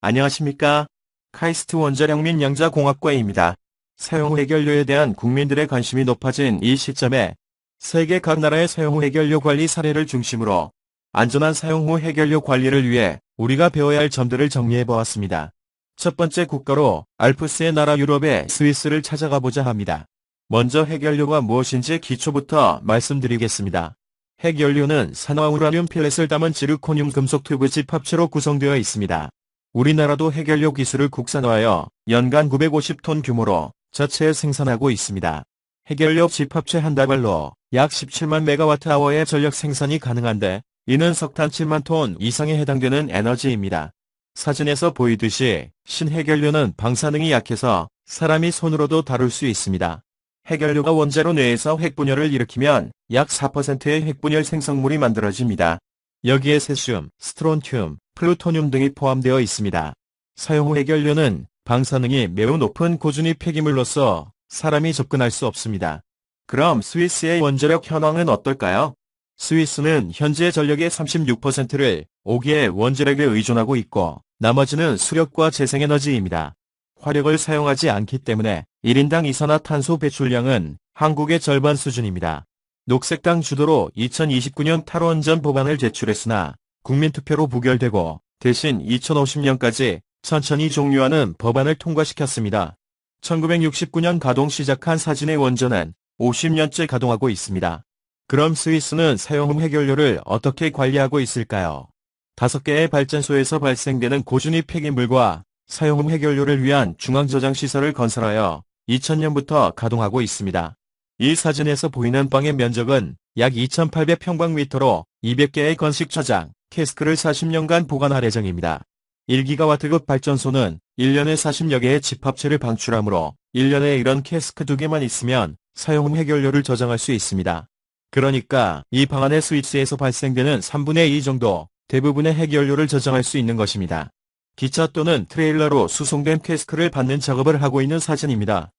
안녕하십니까. 카이스트 원자력 및 양자공학과입니다. 사용 후 해결료에 대한 국민들의 관심이 높아진 이 시점에 세계 각 나라의 사용 후 해결료 관리 사례를 중심으로 안전한 사용 후 해결료 관리를 위해 우리가 배워야 할 점들을 정리해 보았습니다. 첫 번째 국가로 알프스의 나라 유럽의 스위스를 찾아가 보자 합니다. 먼저 핵연료가 무엇인지 기초부터 말씀드리겠습니다. 핵연료는 산화 우라늄 필렛을 담은 지르코늄 금속 튜브 집합체로 구성되어 있습니다. 우리나라도 핵연료 기술을 국산화하여 연간 950톤 규모로 자체 생산하고 있습니다. 핵연료 집합체 한 다발로 약 17만 메가와트아워의 전력 생산이 가능한데 이는 석탄 7만 톤 이상에 해당되는 에너지입니다. 사진에서 보이듯이 신핵연료는 방사능이 약해서 사람이 손으로도 다룰 수 있습니다. 핵연료가 원자로 내에서 핵분열을 일으키면 약 4%의 핵분열 생성물이 만들어집니다. 여기에 세슘, 스트론튬, 플루토늄 등이 포함되어 있습니다. 사용 후 핵연료는 방사능이 매우 높은 고준위 폐기물로서 사람이 접근할 수 없습니다. 그럼 스위스의 원자력 현황은 어떨까요? 스위스는 현재 전력의 36%를 5개의 원자력에 의존하고 있고 나머지는 수력과 재생에너지입니다. 화력을 사용하지 않기 때문에 1인당 이산화탄소 배출량은 한국의 절반 수준입니다. 녹색당 주도로 2029년 탈원전 법안을 제출했으나 국민투표로 부결되고 대신 2050년까지 천천히 종료하는 법안을 통과시켰습니다. 1969년 가동 시작한 사진의 원전은 50년째 가동하고 있습니다. 그럼 스위스는 사용 후 해결료를 어떻게 관리하고 있을까요? 5개의 발전소에서 발생되는 고준위 폐기물과 사용 후 해결료를 위한 중앙저장시설을 건설하여 2000년부터 가동하고 있습니다. 이 사진에서 보이는 빵의 면적은 약 2800평방미터로 200개의 건식 저장, 캐스크를 40년간 보관할 예정입니다. 1기가와트급 발전소는 1년에 40여 개의 집합체를 방출하므로 1년에 이런 캐스크 2개만 있으면 사용 후 해결료를 저장할 수 있습니다. 그러니까 이 방안의 스위스에서 발생되는 3분의 2 정도 대부분의 핵연료를 저장할 수 있는 것입니다. 기차 또는 트레일러로 수송된 캐스크를 받는 작업을 하고 있는 사진입니다.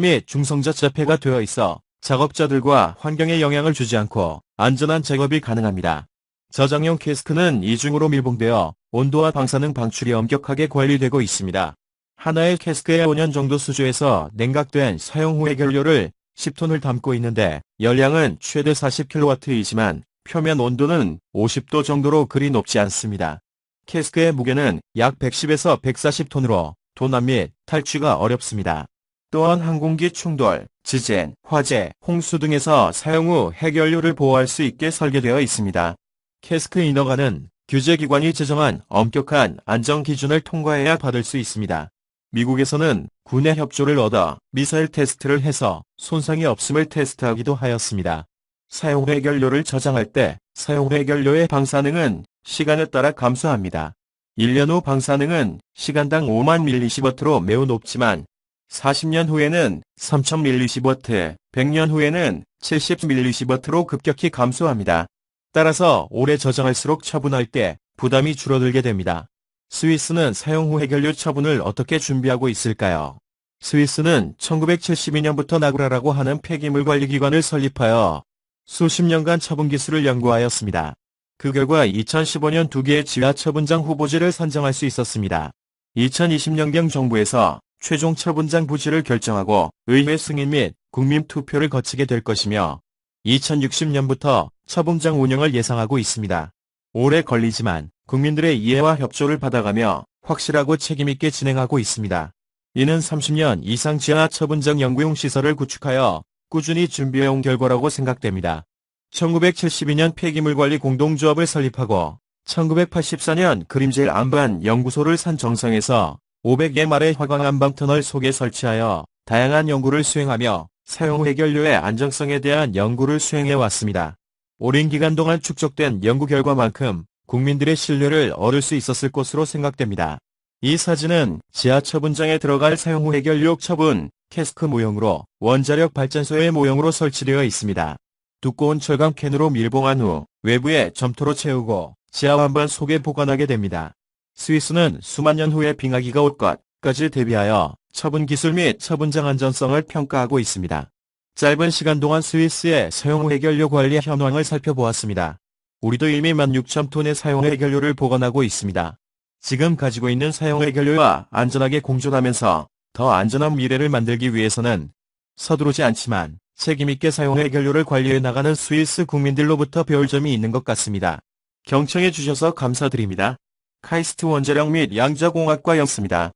및 중성자 자폐가 되어 있어 작업자들과 환경에 영향을 주지 않고 안전한 작업이 가능합니다. 저장용 캐스크는 이중으로 밀봉되어 온도와 방사능 방출이 엄격하게 관리되고 있습니다. 하나의 캐스크에 5년 정도 수조에서 냉각된 사용 후 해결료를 10톤을 담고 있는데 열량은 최대 40kW이지만 표면 온도는 50도 정도로 그리 높지 않습니다. 캐스크의 무게는 약 110에서 140톤으로 도난 및 탈취가 어렵습니다. 또한 항공기 충돌, 지진, 화재, 홍수 등에서 사용 후 핵연료를 보호할 수 있게 설계되어 있습니다. 캐스크 인허가는 규제기관이 제정한 엄격한 안전기준을 통과해야 받을 수 있습니다. 미국에서는 군의 협조를 얻어 미사일 테스트를 해서 손상이 없음을 테스트하기도 하였습니다. 사용 해결료를 저장할 때 사용 해결료의 방사능은 시간에 따라 감소합니다. 1년 후 방사능은 시간당 5만 밀리시버트로 매우 높지만 40년 후에는 3천 밀리시버트, 100년 후에는 70 밀리시버트로 급격히 감소합니다. 따라서 오래 저장할수록 처분할 때 부담이 줄어들게 됩니다. 스위스는 사용 후 해결료 처분을 어떻게 준비하고 있을까요? 스위스는 1972년부터 나구라라고 하는 폐기물 관리기관을 설립하여 수십 년간 처분 기술을 연구하였습니다. 그 결과 2015년 두 개의 지하 처분장 후보지를 선정할 수 있었습니다. 2020년경 정부에서 최종 처분장 부지를 결정하고 의회 승인 및 국민 투표를 거치게 될 것이며 2060년부터 처분장 운영을 예상하고 있습니다. 오래 걸리지만 국민들의 이해와 협조를 받아가며 확실하고 책임있게 진행하고 있습니다. 이는 30년 이상 지하 처분장 연구용 시설을 구축하여 꾸준히 준비해온 결과라고 생각됩니다. 1972년 폐기물관리 공동조합을 설립하고 1984년 그림젤 안반 연구소를 산 정성에서 500개 말의 화광 안방터널 속에 설치하여 다양한 연구를 수행하며 사용 해결료의 안정성에 대한 연구를 수행해 왔습니다. 오랜 기간 동안 축적된 연구 결과만큼 국민들의 신뢰를 얻을 수 있었을 것으로 생각됩니다. 이 사진은 지하 처분장에 들어갈 사용 후 해결료 처분, 캐스크 모형으로 원자력 발전소의 모형으로 설치되어 있습니다. 두꺼운 철강 캔으로 밀봉한 후 외부에 점토로 채우고 지하 한반 속에 보관하게 됩니다. 스위스는 수만 년 후에 빙하기가 올 것까지 대비하여 처분 기술 및 처분장 안전성을 평가하고 있습니다. 짧은 시간 동안 스위스의 사용 해결료 관리 현황을 살펴보았습니다. 우리도 이미 16,000톤의 사용 해결료를 보관하고 있습니다. 지금 가지고 있는 사용 해결료와 안전하게 공존하면서 더 안전한 미래를 만들기 위해서는 서두르지 않지만 책임있게 사용 해결료를 관리해 나가는 스위스 국민들로부터 배울 점이 있는 것 같습니다. 경청해 주셔서 감사드립니다. 카이스트 원자력 및 양자공학과였습니다.